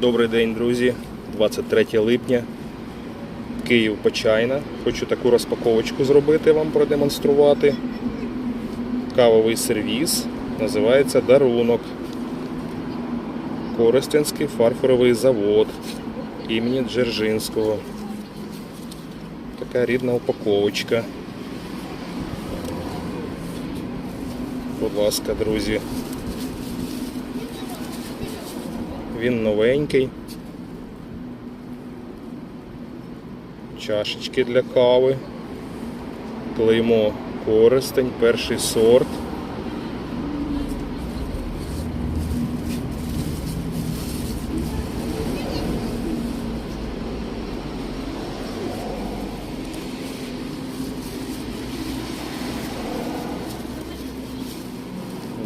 Добрий день, друзі. 23 липня. Київ Почайна. Хочу таку розпаковочку зробити, вам продемонструвати. Кавовий сервіс. Називається Дарунок. Коростенський фарфоровий завод імені Дзержинського. Така рідна упаковочка. Будь ласка, друзі. Він новенький. Чашечки для кави. Клеймо користень, перший сорт.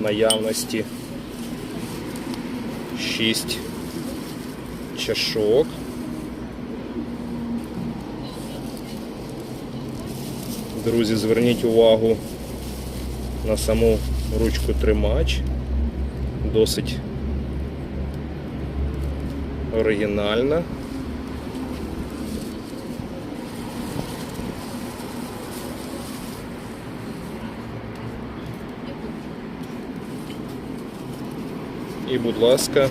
Наявності 6 чашок. Друзі, зверніть увагу на саму ручку тримач. Досить оригінальна. І, будь ласка,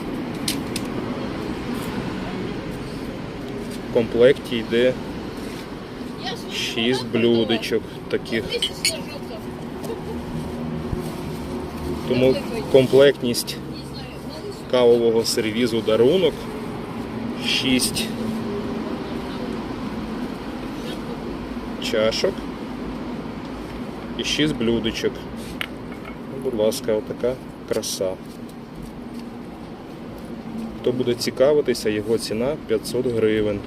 в комплекті йде 6 блюдечок таких. Тому комплектність кавового сервізу дарунок 6 чашок і 6 блюдечок. Ну, Будь ласка, отака краса. Хто буде цікавитися, його ціна 500 гривень.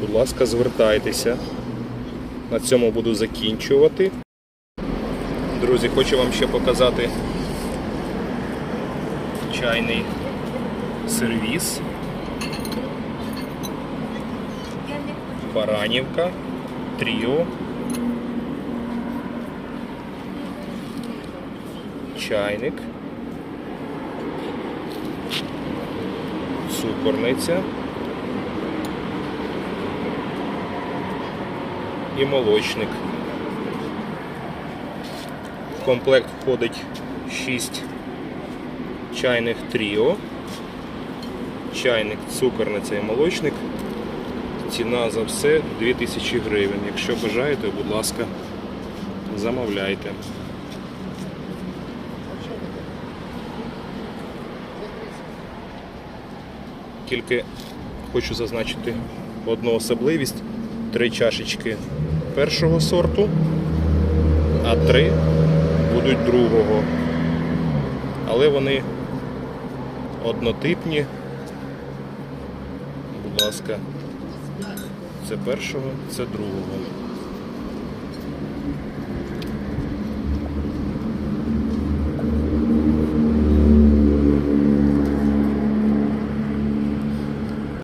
Будь ласка, звертайтеся. На цьому буду закінчувати. Друзі, хочу вам ще показати чайний сервіс. Баранівка, тріо. Чайник. Цукорниця. І молочник. В комплект входить 6 чайних тріо, чайник, цукорниця і молочник. Ціна за все 2000 гривень. Якщо бажаєте, будь ласка, замовляйте. Тільки хочу зазначити одну особливість. Три чашечки першого сорту, а три будуть другого. Але вони однотипні. Будь ласка, це першого, це другого.